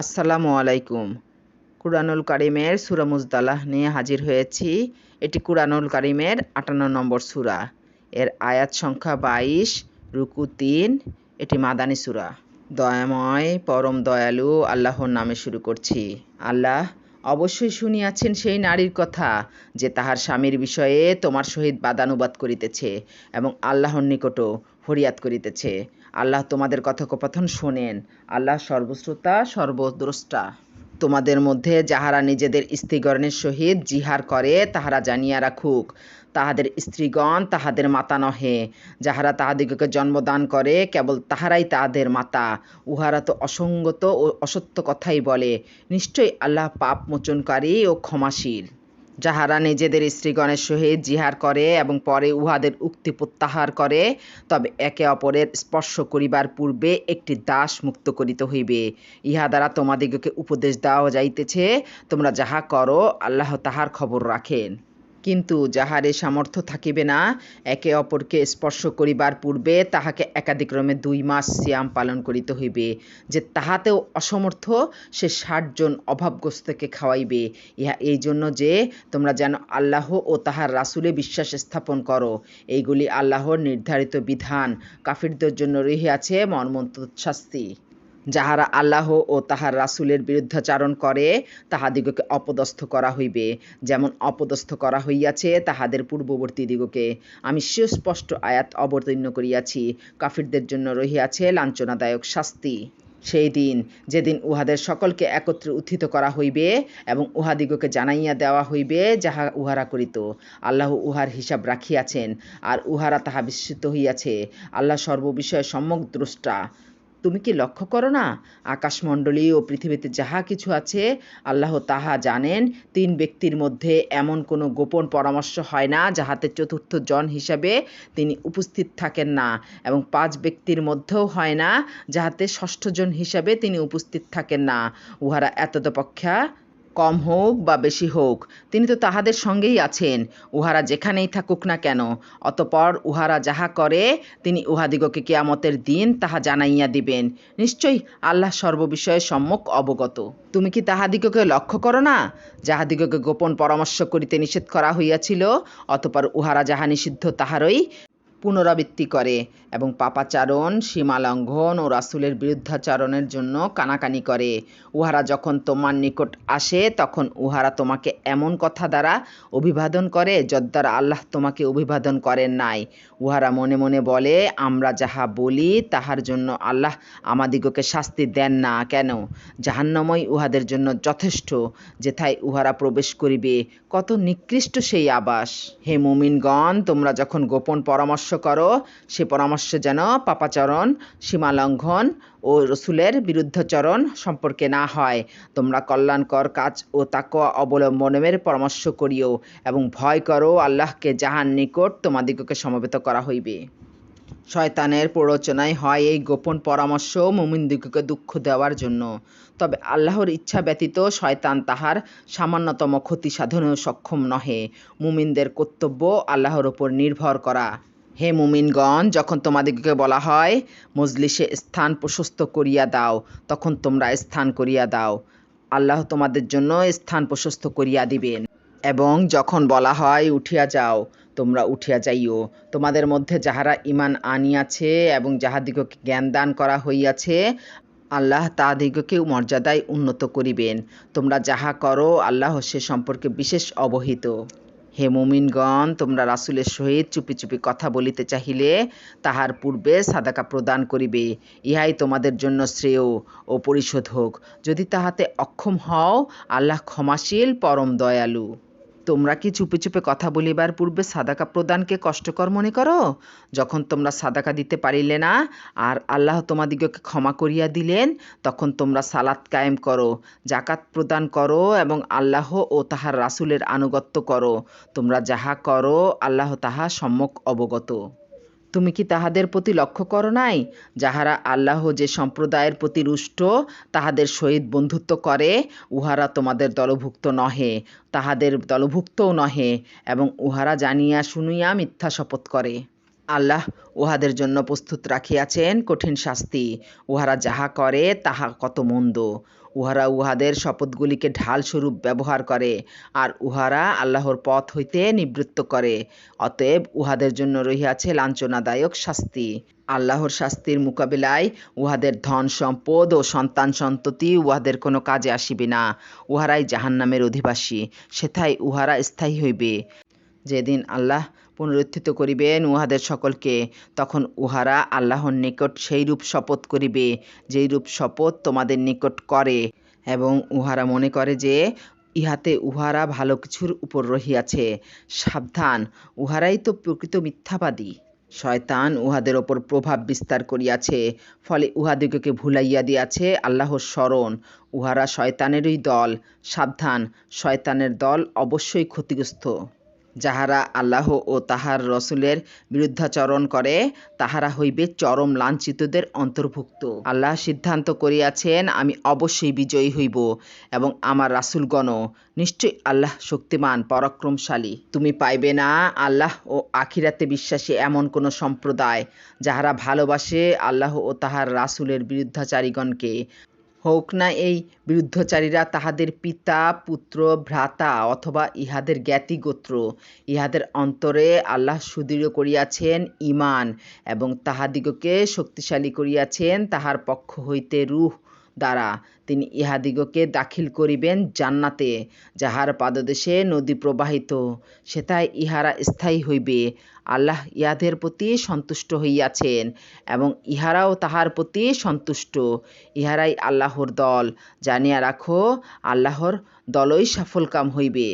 আসসালামু আলাইকুম। কুরআনুল কারিমের সূরা মুজদালাহ নিয়ে হাজির হয়েছি। এটি কুরআনুল কারিমের আটান্ন নম্বর সূরা। এর আয়াত সংখ্যা বাইশ, রুকু তিন, এটি মাদানী সূরা। দয়াময়, পরম দয়ালু, আল্লাহর নামে শুরু করছি। আল্লাহ অবশ্যই শুনিয়াছেন সেই নারীর কথা যে তাহার স্বামীর বিষয়ে তোমার সহিত বাদানুবাদ করিতেছে এবং আল্লাহর নিকটও ফরিয়াদ করিতেছে। আল্লাহ তোমাদের কথোপকথন শোনেন। আল্লাহ সর্বশ্রোতা, সর্বদ্রষ্টা। তোমাদের মধ্যে যাহারা নিজেদের স্ত্রীগণের সহিত জিহার করে, তাহারা জানিয়া রাখুক, তাহাদের স্ত্রীগণ তাহাদের মাতা নহে। যাহারা তাহাদিগকে জন্মদান করে, কেবল তাহারাই তাহাদের মাতা। উহারা তো অসঙ্গত ও অসত্য কথাই বলে। নিশ্চয়ই আল্লাহ পাপ মোচনকারী ও ক্ষমাশীল। যাহারা নিজেদের স্ত্রীগণের সহিত জিহার করে এবং পরে উহাদের উক্তি প্রত্যাহার করে, তবে একে অপরের স্পর্শ করিবার পূর্বে একটি দাস মুক্ত করিতে হইবে। ইহা দ্বারা তোমাদিগকে উপদেশ দেওয়া যাইতেছে, তোমরা যাহা করো, আল্লাহ তাহার খবর রাখেন। কিন্তু যাহারে সামর্থ্য থাকিবে না, একে অপরকে স্পর্শ করিবার পূর্বে তাহাকে একাদিক্রমে দুই মাস সিয়াম পালন করিতে হইবে, যে তাহাতেও অসমর্থ, সে ষাটজন অভাবগ্রস্তকে খাওয়াইবে। ইহা এই জন্য যে তোমরা যেন আল্লাহ ও তাহার রাসুলে বিশ্বাস স্থাপন করো, এইগুলি আল্লাহর নির্ধারিত বিধান। কাফিরদের জন্য রহিয়াছে মর্মন্ত শাস্তি। যাহারা আল্লাহ ও তাহার রাসুলের বিরুদ্ধাচারণ করে, তাহাদিগকে অপদস্থ করা হইবে। যেমন অপদস্থ করা হইয়াছে তাহাদের পূর্ববর্তী দিগকে। আমি সুস্পষ্ট আয়াত অবতীর্ণ করিয়াছি, কাফিরদের জন্য রহিয়াছে লাঞ্ছনাদায়ক শাস্তি। সেই দিন, যেদিন উহাদের সকলকে একত্রে উত্থিত করা হইবে এবং উহাদিগকে জানাইয়া দেওয়া হইবে যাহা উহারা করিত। আল্লাহ উহার হিসাব রাখিয়াছেন, আর উহারা তাহা বিস্মিত হইয়াছে। আল্লাহ সর্ববিষয়ে সম্যক দ্রষ্টা। তুমি কি লক্ষ্য করো না? আকাশমণ্ডলী ও পৃথিবীতে যাহা কিছু আছে, আল্লাহ তাহা জানেন। তিন ব্যক্তির মধ্যে এমন কোনো গোপন পরামর্শ হয় না যাহাতে চতুর্থ জন হিসাবে তিনি উপস্থিত থাকেন না এবং পাঁচ ব্যক্তির মধ্যেও হয় না যাহাতে ষষ্ঠজন হিসাবে তিনি উপস্থিত থাকেন না। উহারা এতদপেক্ষা কম হোক বা বেশি হোক, তিনি তো তাহাদের সঙ্গেই আছেন, উহারা যেখানেই থাকুক না কেন। অতপর উহারা যাহা করে, তিনি উহাদিগকে কেয়ামতের দিন তাহা জানাইয়া দিবেন। নিশ্চয়ই আল্লাহ সর্ববিষয়ে সম্যক অবগত। তুমি কি তাহাদিগকে লক্ষ্য করো না? যাহাদিগকে গোপন পরামর্শ করিতে নিষেধ করা হইয়াছিল, অতপর উহারা যাহা নিষিদ্ধ তাহারই পুনরাবৃত্তি করে এবং পাপাচারণ, সীমালঙ্ঘন ও রাসুলের বিরুদ্ধাচারণের জন্য কানাকানি করে। উহারা যখন তোমার নিকট আসে, তখন উহারা তোমাকে এমন কথা দ্বারা অভিবাদন করে, যদ্বারা আল্লাহ তোমাকে অভিবাদন করেন নাই। উহারা মনে মনে বলে, আমরা যাহা বলি, তাহার জন্য আল্লাহ আমাদিগকে শাস্তি দেন না। কেন? জাহান্নময় উহাদের জন্য যথেষ্ট। যেথায় উহারা প্রবেশ করিবে, কত নিকৃষ্ট সেই আবাস। হে মুমিনগণ, তোমরা যখন গোপন পরামর্শ করো, সে পরামর্শ যেন পাপাচরণ, সীমালঙ্ঘন ও রসুলের বিরুদ্ধাচরণ সম্পর্কে না হয়। তোমরা কল্যাণকর কাজ ও তাকোয়া অবলম্বনের পরামর্শ করিও এবং ভয় করো, আল্লাহকে যাহার নিকট তোমাদিগকে সমবেত করা হইবে। শয়তানের প্ররোচনায় হয় এই গোপন পরামর্শ মুমিনদিগকে দুঃখ দেওয়ার জন্য। তবে আল্লাহর ইচ্ছা ব্যতীত শয়তান তাহার সামান্যতম ক্ষতি সাধনেও সক্ষম নহে। মুমিনদের কর্তব্য আল্লাহর ওপর নির্ভর করা। হে মুমিনগণ, যখন তোমাদিগকে বলা হয়, মজলিসে স্থান প্রশস্ত করিয়া দাও, তখন তোমরা স্থান করিয়া দাও। আল্লাহ তোমাদের জন্য স্থান প্রশস্ত করিয়া দিবেন। এবং যখন বলা হয়, উঠিয়া যাও, তোমরা উঠিয়া যাইও। তোমাদের মধ্যে যাহারা ইমান আনিয়াছে এবং যাহাদিগকে জ্ঞান দান করা হইয়াছে, আল্লাহ তাহাদিগকে মর্যাদায় উন্নত করিবেন। তোমরা যাহা করো, আল্লাহ সে সম্পর্কে বিশেষ অবহিত। হে মুমিনগণ, তোমরা রাসুলের সহিত চুপি চুপি কথা বলিতে চাহিলে, তাহার পূর্বে সাদাকা প্রদান করিবে। ইহাই তোমাদের জন্য শ্রেয় ও পরিশোধ হোক যদি তাহাতে অক্ষম হও, আল্লাহ ক্ষমাশীল, পরম দয়ালু। তোমরা কি চুপে চুপে কথা বলিবার পূর্বে সাদাকা প্রদানকে কষ্টকর মনে করো? যখন তোমরা সাদাকা দিতে পারিলে না, আর আল্লাহ তোমাদিগকে ক্ষমা করিয়া দিলেন, তখন তোমরা সালাত কায়েম করো জাকাত প্রদান করো এবং আল্লাহ ও তাহার রাসুলের আনুগত্য করো। তোমরা যাহা করো, আল্লাহ তাহা সম্যক অবগত। তুমি কি তাহাদের প্রতি লক্ষ্য করো নাই? যাহারা আল্লাহ যে সম্প্রদায়ের প্রতি রুষ্ট, তাহাদের সহিত বন্ধুত্ব করে, উহারা তোমাদের দলভুক্ত নহে, তাহাদের দলভুক্তও নহে, এবং উহারা জানিয়া শুনিয়া মিথ্যা শপথ করে। আল্লাহ উহাদের জন্য প্রস্তুত রাখিয়াছেন কঠিন শাস্তি। উহারা যাহা করে, তাহা কত মন্দ। উহারা উহাদের শপথগুলিকে ঢাল স্বরূপ ব্যবহার করে, আর উহারা আল্লাহর পথ হইতে নিবৃত্ত করে। অতএব উহাদের জন্য রহিয়াছে লাঞ্ছনাদায়ক শাস্তি। আল্লাহর শাস্তির মোকাবিলায় উহাদের ধন সম্পদ ও সন্তান সন্ততি উহাদের কোনো কাজে আসিবে না। উহারাই জাহান্নামের অধিবাসী, সেথায় উহারা স্থায়ী হইবে। যেদিন আল্লাহ পুনরুত্থিত করিবেন উহাদের সকলকে, তখন উহারা আল্লাহর নিকট সেইরূপ শপথ করিবে, যেইরূপ শপথ তোমাদের নিকট করে। এবং উহারা মনে করে যে, ইহাতে উহারা ভালো কিছুর উপর রহিয়াছে। সাবধান, উহারাই তো প্রকৃত মিথ্যাবাদী। শয়তান উহাদের ওপর প্রভাব বিস্তার করিয়াছে, ফলে উহাদিগকে ভুলাইয়া দিয়াছে আল্লাহর স্মরণ। উহারা শয়তানেরই দল। সাবধান, শয়তানের দল অবশ্যই ক্ষতিগ্রস্ত। যাহারা আল্লাহ ও তাহার রসুলের বিরুদ্ধাচরণ করে, তাহারা হইবে চরম লাঞ্ছিতদের অন্তর্ভুক্ত। আল্লাহ সিদ্ধান্ত করিয়াছেন, আমি অবশ্যই বিজয়ী হইব এবং আমার রাসুলগণও নিশ্চয়ই আল্লাহ শক্তিমান, পরাক্রমশালী। তুমি পাইবে না, আল্লাহ ও আখিরাতে বিশ্বাসী এমন কোনো সম্প্রদায় যাহারা ভালোবাসে আল্লাহ ও তাহার রাসুলের বিরুদ্ধাচারীগণকে। হোক না এই বিরুদ্ধচারীরা তাহাদের পিতা, পুত্র, ভ্রাতা অথবা ইহাদের জ্ঞাতিগোত্র। ইহাদের অন্তরে আল্লাহ সুদৃঢ় করিয়াছেন ইমান এবং তাহাদিগকে শক্তিশালী করিয়াছেন তাহার পক্ষ হইতে রূহ। দ্বারা। তিনি ইহাদিগকে দাখিল করিবেন জান্নাতে, যাহার পাদদেশে নদী প্রবাহিত। সেথায় ইহারা স্থায়ী হইবে। আল্লাহ ইহাদের প্রতি সন্তুষ্ট হইয়াছেন এবং ইহারাও তাহার প্রতি সন্তুষ্ট। ইহারাই আল্লাহর দল। জানিয়া রাখো, আল্লাহর দলই সফলকাম হইবে।